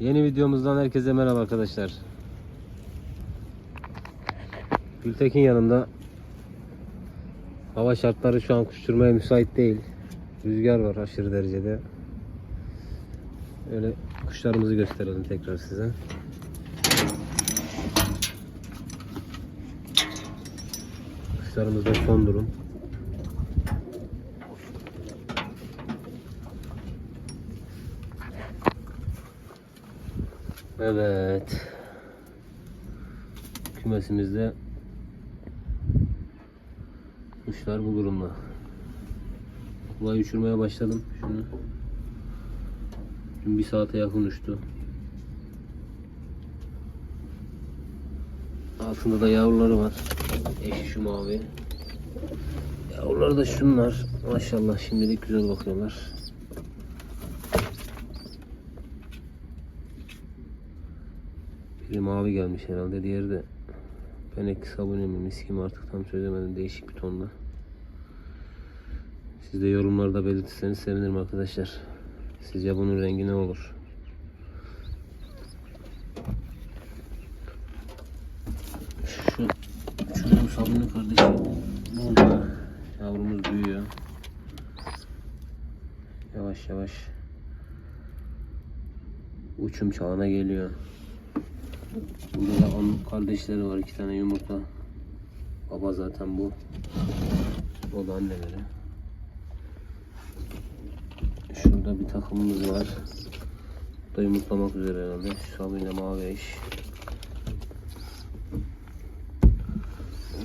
Yeni videomuzdan herkese merhaba arkadaşlar. Gültekin yanımda. Hava şartları şu an kuşturmaya müsait değil. Rüzgar var aşırı derecede. Öyle kuşlarımızı gösterelim tekrar size. Kuşlarımızda son durum. Evet. Kümesimizde kuşlar bu durumda. Kulağıyı uçurmaya başladım. Şunu. Dün bir saate yakın uçtu. Altında da yavruları var. Eşi şu mavi. Yavruları da şunlar. Maşallah şimdilik güzel bakıyorlar. Biri mavi gelmiş herhalde. Diğeri de penek sabuni mi miski mi artık tam çözemedim. Değişik bir tonda. Siz de yorumlarda belirtirseniz sevinirim arkadaşlar. Sizce bunun rengi ne olur? Şu çocuğun sabuni kardeşi burada. Yavrumuz büyüyor. Yavaş yavaş uçum çağına geliyor. Burada da onun kardeşleri var. iki tane yumurta. Baba zaten bu. O da anneleri. Şurada bir takımımız var. Bu da yumurtlamak üzere herhalde. Şu sabıyla mavi eş.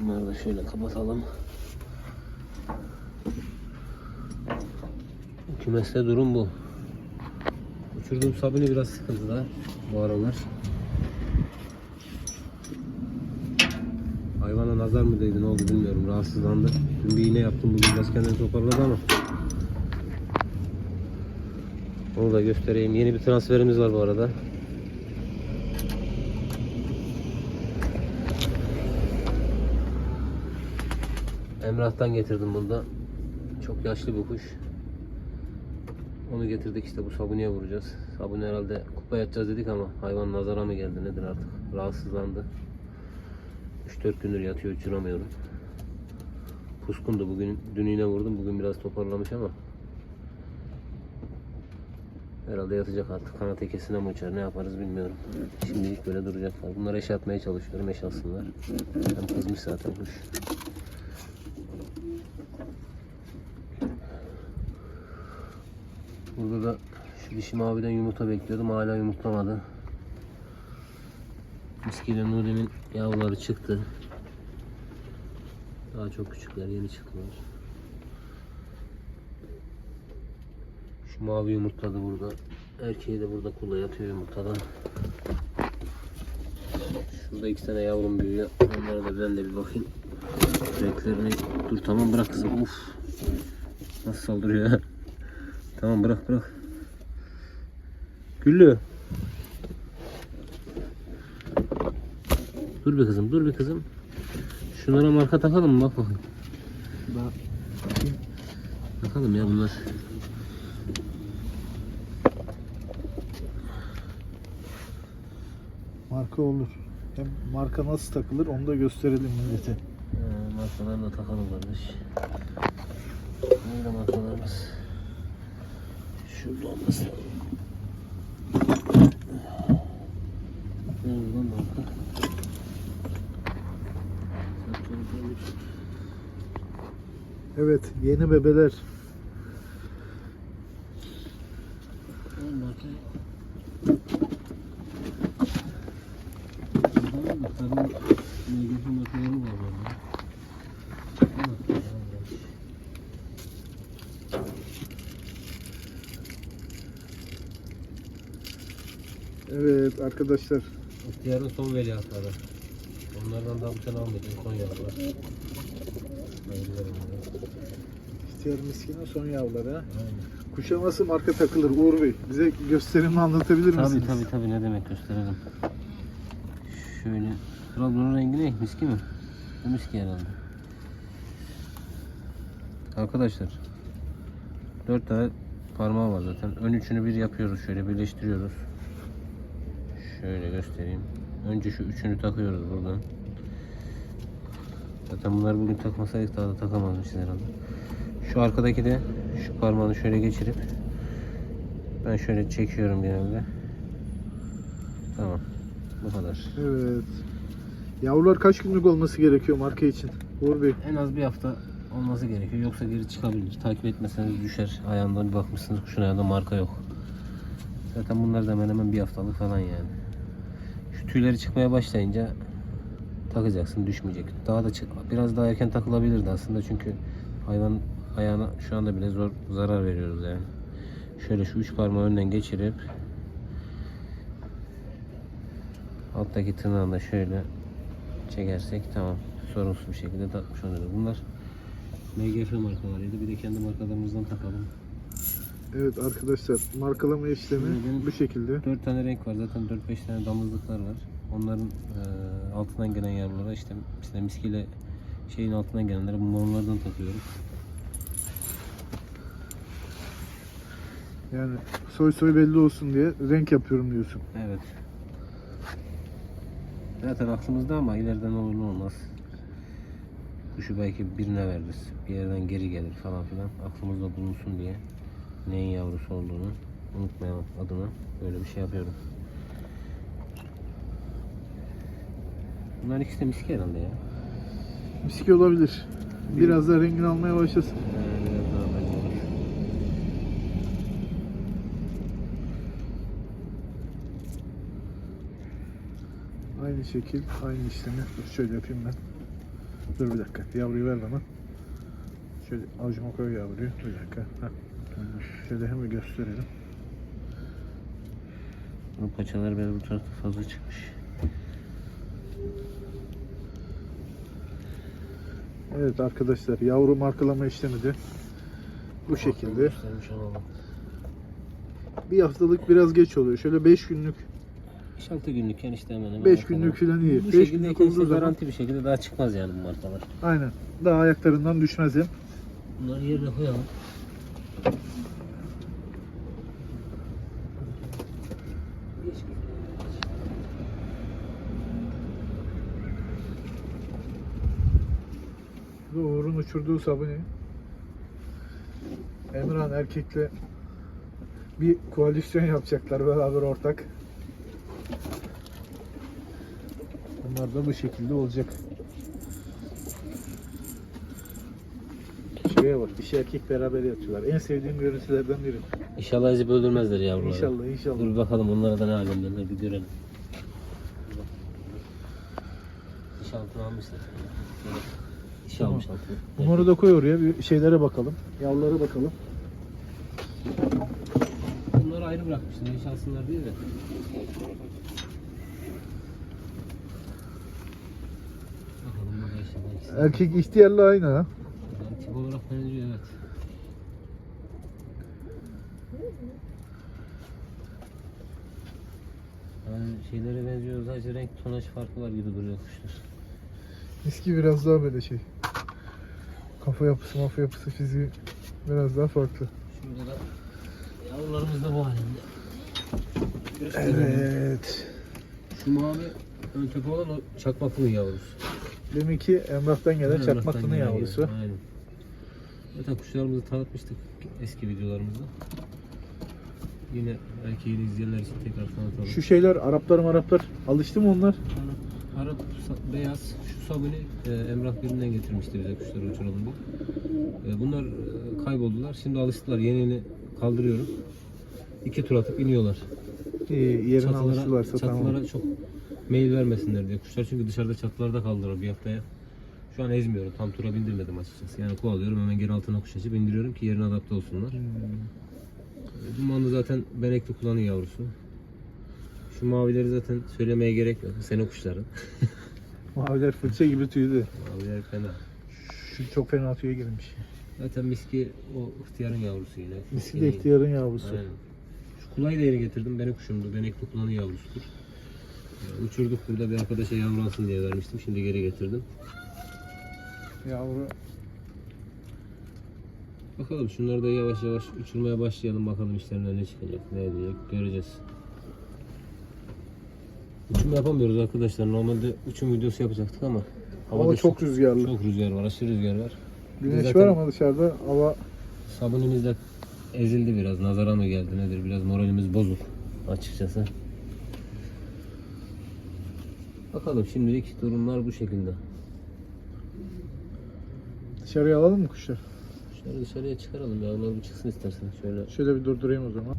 Bunları da şöyle kapatalım. Kümeste durum bu. Uçurduğum sabuni biraz sıkıntıda bu aralar. Hayvana nazar mı değdi ne oldu bilmiyorum rahatsızlandı. Dün bir iğne yaptım bugün biraz kendini toparladı ama. Onu da göstereyim. Yeni bir transferimiz var bu arada. Emrah'tan getirdim bunu da. Çok yaşlı bir kuş. Onu getirdik işte bu sabuniye vuracağız. Sabuni herhalde kupa yatacağız dedik ama hayvan nazara mı geldi nedir artık. Rahatsızlandı. 3-4 gündür yatıyor uçuramıyorum. Puskundu bugün dün yine vurdum bugün biraz toparlamış ama herhalde yatacak artık kanat ekesine mi uçar ne yaparız bilmiyorum. Şimdilik böyle duracaklar. Bunları eş atmaya çalışıyorum eş alsınlar. Hem kızmış zaten kuş. Burada da şu dişi maviden yumurta bekliyordum hala yumurtlamadı. Miskiyle Nuri'nin yavruları çıktı. Daha çok küçükler, yeni çıktılar. Şu mavi yumurtladı burada. Erkeği de burada kula yatıyor yumurtadan. Şurada iki tane yavrum büyüyor. Onlara da ben de bir bakayım. Renklerini dur tamam bırak kızım. Uf. Nasıl saldırıyor ya. Tamam bırak bırak. Güllü. Dur be kızım, dur be kızım. Şunlara marka takalım mı? Bak bakayım. Takalım ya bunlar. Marka olur. Hem marka nasıl takılır onu da gösterelim millete. Ee, markalarını da takalım kardeş. Nerede markalarımız? Şurada olması lazım. Nerede lan marka? Evet yeni bebeler. Evet arkadaşlar. İhtiyarın son veliahtları. Onlardan daha sene almayacağım. Son yavrular. İhtiyar miskinin son yavruları. ha. Aynen. Kuşa nasıl marka takılır Uğur Bey? Bize gösterimini anlatabilir Tabii misiniz? tabii tabii ne demek gösterelim. Şöyle. Trabzon'un rengi ne? Miski mi? Bu miski herhalde. Arkadaşlar. Dört tane parmağı var zaten. Ön üçünü bir yapıyoruz şöyle birleştiriyoruz. Şöyle göstereyim. Önce şu üçünü takıyoruz buradan. Zaten bunlar bugün takmasaydık daha da takamazmışız herhalde. Şu arkadaki de şu parmağını şöyle geçirip ben şöyle çekiyorum genelde. Tamam. Bu kadar. Evet. Yavrular kaç günlük olması gerekiyor marka için? Uğur Bey. En az bir hafta olması gerekiyor. Yoksa geri çıkabilir. Takip etmeseniz düşer. Ayağından bir bakmışsınız kuşun ayağında marka yok. Zaten bunlar da hemen hemen bir haftalık falan yani. Şu tüyleri çıkmaya başlayınca takacaksın düşmeyecek. Daha da çık biraz daha erken takılabilirdi aslında çünkü hayvan ayağına şu anda bile zor zarar veriyoruz yani. Şöyle şu üç parmağı önden geçirip alttaki tırnağını da şöyle çekersek tamam sorunsuz bir şekilde takmış oluyoruz. Bunlar MGF markalarıydı. Bir de kendi markalarımızdan takalım. Evet arkadaşlar markalama işlemi benim- bu şekilde. 4 tane renk var. Zaten 4-5 tane damızlıklar var. Onların e, altından gelen yavrulara işte işte miskiyle şeyin altından gelenlere bu morlardan takıyoruz. Yani soy soy belli olsun diye renk yapıyorum diyorsun. Evet. Zaten aklımızda ama ileriden olur ne olmaz. Kuşu belki birine veririz. Bir yerden geri gelir falan filan. Aklımızda bulunsun diye. Neyin yavrusu olduğunu unutmayalım adına. Böyle bir şey yapıyorum. Bunlar ikisi de miski herhalde ya. Miski olabilir. Biraz da rengini almaya başlasın. Ee, biraz daha belli olur. Aynı şekil, aynı işlemi. Dur şöyle yapayım ben. Dur bir dakika. Yavruyu ver bana. Şöyle avucuma koy yavruyu. Bir dakika. Heh. Şöyle hemen gösterelim. Bunun paçaları biraz bu tarafta fazla çıkmış. Evet arkadaşlar yavru markalama işlemi de bu şekilde. Bir haftalık biraz geç oluyor. Şöyle 5 günlük 5-6 günlükken işte hemen hemen. 5 ortalama. günlük falan iyi. Bu 5 şekilde günlük olduğu zaman garanti bir şekilde daha çıkmaz yani bu markalar. aynen. Daha ayaklarından düşmez hem. Bunları yerine koyalım. Uğur'un uçurduğu sabuni. Emran erkekle bir koalisyon yapacaklar beraber ortak. Bunlar da bu şekilde olacak. Şuraya bak, dişi erkek beraber yatıyorlar. En sevdiğim görüntülerden biri. İnşallah ezip öldürmezler yavruları. İnşallah, inşallah. Dur bakalım onlara da ne alemlerine bir görelim. İş altına almışlar. İş Tamam. almış altına. Bunları da koy oraya, bir şeylere bakalım. Yavrulara bakalım. Bunları ayrı bırakmışsın. İş alsınlar diye de- Erkek ihtiyarla aynı ha. Tip olarak benziyor evet. Yani şeylere benziyor sadece renk tonaj farkı var gibi duruyor kuşlar. Miski biraz daha böyle şey. Kafa yapısı, mafa yapısı, fiziği biraz daha farklı. Şurada da yavrularımız da bu halinde. Evet. Şu mavi ön tepe olan o çakmaklı yavrusu. Deminki Emrah'tan gelen gelen yavrusu. yavru, Aynen. Zaten kuşlarımızı tanıtmıştık eski videolarımızda. Yine belki yeni izleyenler için tekrar tanıtalım. Şu şeyler Araplar Araplar alıştı mı onlar? Arap, beyaz şu sabuni e, Emrah birinden getirmişti bize kuşları uçuralım diye. E, bunlar e, kayboldular. Şimdi alıştılar. Yeni yeni kaldırıyorum. İki tur atıp iniyorlar. Ee, yerine alıştılar çatılara satamam. çok meyil vermesinler diye. Kuşlar çünkü dışarıda çatılarda kaldılar bir haftaya. Şu an ezmiyorum. Tam tura bindirmedim açıkçası. Yani kovalıyorum hemen geri altına kuş açıp indiriyorum ki yerine adapte olsunlar. Hmm. Dumanlı zaten benekli kullanıyor yavrusu. Şu mavileri zaten söylemeye gerek yok. Senin kuşların. Maviler fırça gibi tüydü. Maviler fena. Şu çok fena tüye girmiş. Zaten miski o ihtiyarın yavrusu yine. Miski de ihtiyarın yavrusu. Aynen. Şu kulayı da yeni getirdim. Benim kuşumdu. Benekli kulanın yavrusudur. Uçurduk burada bir arkadaşa yavru alsın diye vermiştim. Şimdi geri getirdim. Yavru Bakalım şunları da yavaş yavaş uçurmaya başlayalım. Bakalım işlerinden ne çıkacak, ne edecek göreceğiz. Uçum yapamıyoruz arkadaşlar. Normalde uçum videosu yapacaktık ama Hava çok rüzgarlı. çok rüzgar var, aşırı rüzgar var. Güneş Zaten- var ama dışarıda hava Sabunumuz da ezildi biraz. Nazara mı geldi nedir? Biraz moralimiz bozuk açıkçası. Bakalım şimdilik durumlar bu şekilde. Dışarıya alalım mı kuşlar? Şöyle dışarıya çıkaralım ya. Onlar bir çıksın istersen. Şöyle Şöyle bir durdurayım o zaman.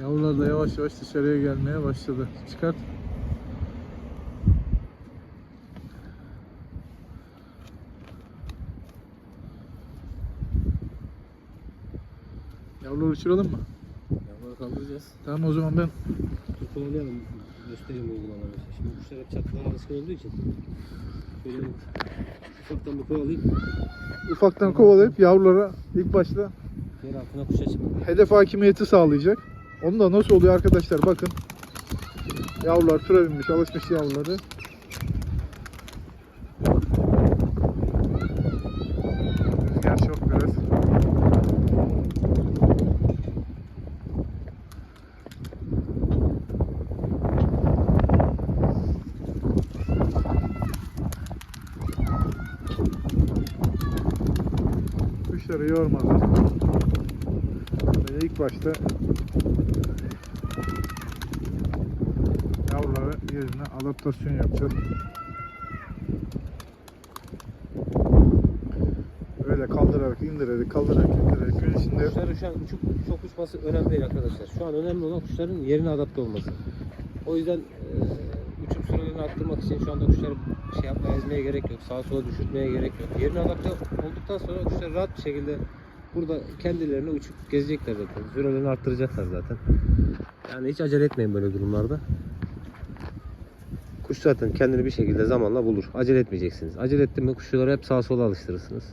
Yavrular da yavaş yavaş dışarıya gelmeye başladı. Çıkart. Yavruları uçuralım mı? yavruları kaldıracağız. Tamam o zaman ben Dur kovalayalım. Göstereyim uygulamaları. Şimdi kuşlar hep çatılara alışkın olduğu için. Şöyle ufaktan bir kovalayayım. ufaktan kovalayıp yavrulara ilk başta Yer altına kuşa çıkmak. hedef hakimiyeti sağlayacak. Onu da nasıl oluyor arkadaşlar bakın. Yavrular tura binmiş, alışmış yavruları. Rüzgar çok biraz. Kuşları yormadan Böyle ilk başta yavruları yüzüne adaptasyon yapacağız. Öyle kaldırarak indirerek kaldırarak indirerek gün içinde Kuşların şu an uçup çok uçması önemli değil arkadaşlar. Şu an önemli olan kuşların yerine adapte olması. O yüzden e, uçum sürelerini arttırmak için şu anda kuşları şey yapmaya ezmeye gerek yok. Sağa sola düşürtmeye gerek yok. Yerine adapte olduktan sonra kuşlar rahat bir şekilde burada kendilerini uçup gezecekler zaten. Sürelerini arttıracaklar zaten. Yani hiç acele etmeyin böyle durumlarda. Kuş zaten kendini bir şekilde zamanla bulur. Acele etmeyeceksiniz. Acele ettin mi kuşları hep sağa sola alıştırırsınız.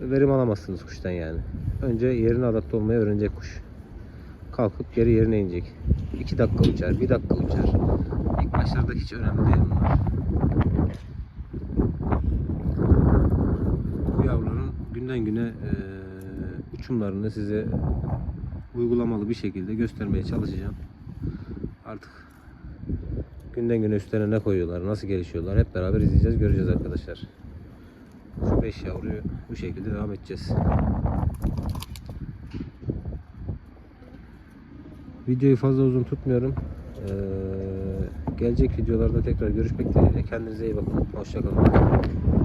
Verim alamazsınız kuştan yani. Önce yerine adapte olmayı öğrenecek kuş. Kalkıp geri yerine inecek. 2 dakika uçar, 1 dakika uçar. İlk başlarda hiç önemli değil bunlar. Bu yavruların günden güne eee, uçumlarını size uygulamalı bir şekilde göstermeye çalışacağım. Artık günden güne üstlerine ne koyuyorlar, nasıl gelişiyorlar hep beraber izleyeceğiz, göreceğiz arkadaşlar. Şu 5 yavruyu bu şekilde devam edeceğiz. Videoyu fazla uzun tutmuyorum. Ee, gelecek videolarda tekrar görüşmek dileğiyle. Kendinize iyi bakın. Hoşçakalın.